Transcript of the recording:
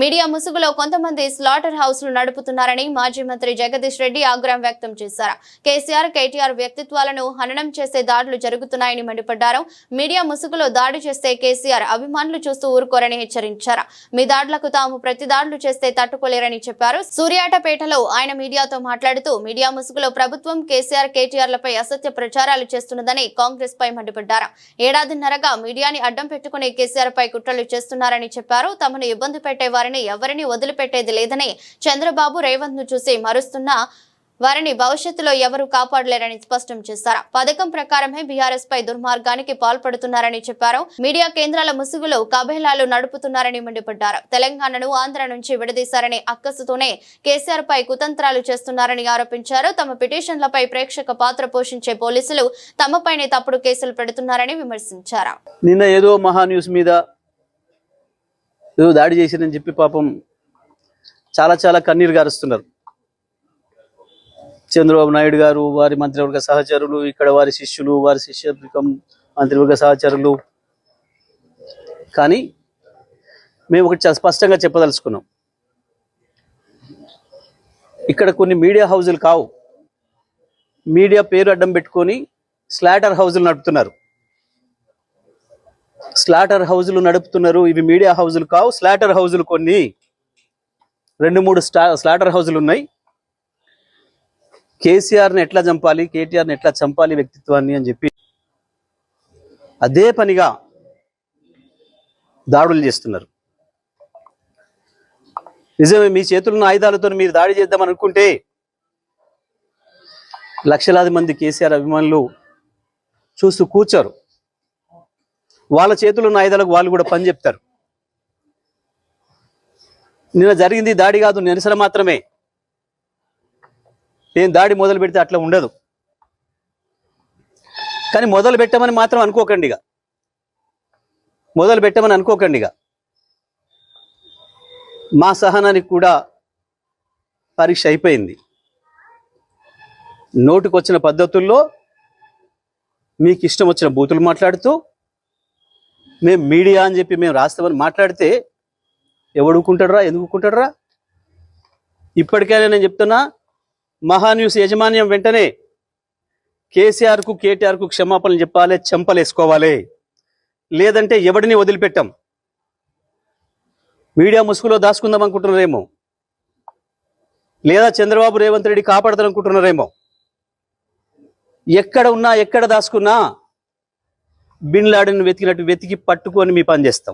Media ముసుగులో కొంతమంది slaughter హౌస్లు నడుపుతున్నారని మాజీ మంత్రి జగదీష్ రెడ్డి ఆగ్రహం వ్యక్తం చేశారు. కేసీఆర్ కేటీఆర్ వ్యక్తిత్వాలను హననం చేసే దాడులు జరుగుతున్నాయని మండిపడ్డారు. మీడియా ముసుగులో దాడి చేస్తే కేసీఆర్ అభిమానులు చూస్తూ ఊరుకోరని హెచ్చరించారు. మీ దాడులకు తాము ప్రతి దాడులు చేస్తే తట్టుకోలేరని చెప్పారు. సూర్యాటపేటలో ఆయన మీడియాతో మాట్లాడుతూ మీడియా ముసుగులో ప్రభుత్వం కేసీఆర్ కేటీఆర్లపై అసత్య ప్రచారాలు చేస్తున్నదని కాంగ్రెస్ పై మండిపడ్డారు. ఏడాదిన్నరగా మీడియాని అడ్డం పెట్టుకుని కేసీఆర్ పై కుట్రలు చేస్తున్నారని చెప్పారు. తమను ఇబ్బంది పెట్టే వారిని ఎవరిని వదిలిపెట్టేది లేదని చంద్రబాబు రేవంత్ను చూసి మరుస్తున్న వారిని భవిష్యత్తులో ఎవరు కాపాడలేరని స్పష్టం చేశారు. పథకం ప్రకారమే బీఆర్ఎస్ పై దుర్మార్గానికి పాల్పడుతున్నారని చెప్పారు. మీడియా కేంద్రాల ముసుగులో కబేలాలు నడుపుతున్నారని మండిపడ్డారు. తెలంగాణను ఆంధ్ర నుంచి విడదీశారని అక్కసుతోనే కేసీఆర్ పై కుతంత్రాలు చేస్తున్నారని ఆరోపించారు. తమ పిటిషన్లపై ప్రేక్షక పాత్ర పోషించే పోలీసులు తమపైనే తప్పుడు కేసులు పెడుతున్నారని విమర్శించారు. నిన్న ఏదో మహా న్యూస్ మీద ఏదో దాడి చేసిందని చెప్పి పాపం చాలా చాలా కన్నీరు గారుస్తున్నారు. చంద్రబాబు నాయుడు గారు వారి మంత్రివర్గ సహచరులు ఇక్కడ వారి శిష్యులు వారి శిష్యత్వం మంత్రివర్గ సహచరులు. కానీ మేము ఒకటి చాలా స్పష్టంగా చెప్పదలుచుకున్నాం. ఇక్కడ కొన్ని మీడియా హౌజులు కావు. మీడియా పేరు అడ్డం పెట్టుకొని స్లాటర్ హౌజులు నడుపుతున్నారు. స్లాటర్ హౌజులు నడుపుతున్నారు. ఇవి మీడియా హౌజులు కావు. స్లాటర్ హౌజులు కొన్ని. రెండు మూడు స్లాటర్ హౌజులు ఉన్నాయి. కేసీఆర్ని ఎట్లా చంపాలి? కేటీఆర్ని ఎట్లా చంపాలి వ్యక్తిత్వాన్ని అని చెప్పి అదే పనిగా దాడులు చేస్తున్నారు. నిజమే మీ చేతులను ఆయుధాలతో మీరు దాడి చేద్దాం అనుకుంటే లక్షలాది మంది కేసీఆర్ అభిమానులు చూస్తూ కూర్చోరు. వాళ్ళ చేతులు ఉన్న ఆయుధాలకు వాళ్ళు కూడా పని చెప్తారు. నిన్న జరిగింది దాడి కాదు నిరసన మాత్రమే. నేను దాడి మొదలు పెడితే అట్లా ఉండదు. కానీ మొదలు పెట్టమని మాత్రం అనుకోకండి ఇక. మొదలు పెట్టమని అనుకోకండి ఇక. మా సహనానికి కూడా పరీక్ష అయిపోయింది. నోటికొచ్చిన పద్ధతుల్లో మీకు ఇష్టం వచ్చిన బూతులు మాట్లాడుతూ మేము మీడియా అని చెప్పి మేము రాస్తామని మాట్లాడితే ఎవడుకుంటాడరా ఎందుకుంటాడరా ఇప్పటికైనా నేను చెప్తున్నా మహాన్యూస్ యాజమాన్యం యజమాన్యం వెంటనే కేసీఆర్కు కేటీఆర్కు క్షమాపణలు చెప్పాలి చెంపలేసుకోవాలి. లేదంటే ఎవడిని వదిలిపెట్టాం? మీడియా ముసుగులో దాచుకుందాం అనుకుంటున్నారేమో? లేదా చంద్రబాబు రేవంత్ రెడ్డి కాపాడతారు అనుకుంటున్నారేమో ఎక్కడ ఉన్నా ఎక్కడ దాచుకున్నా బిన్ లాడెన్ వెతికినట్టు వెతికి పట్టుకొని మీ పని చేస్తాం.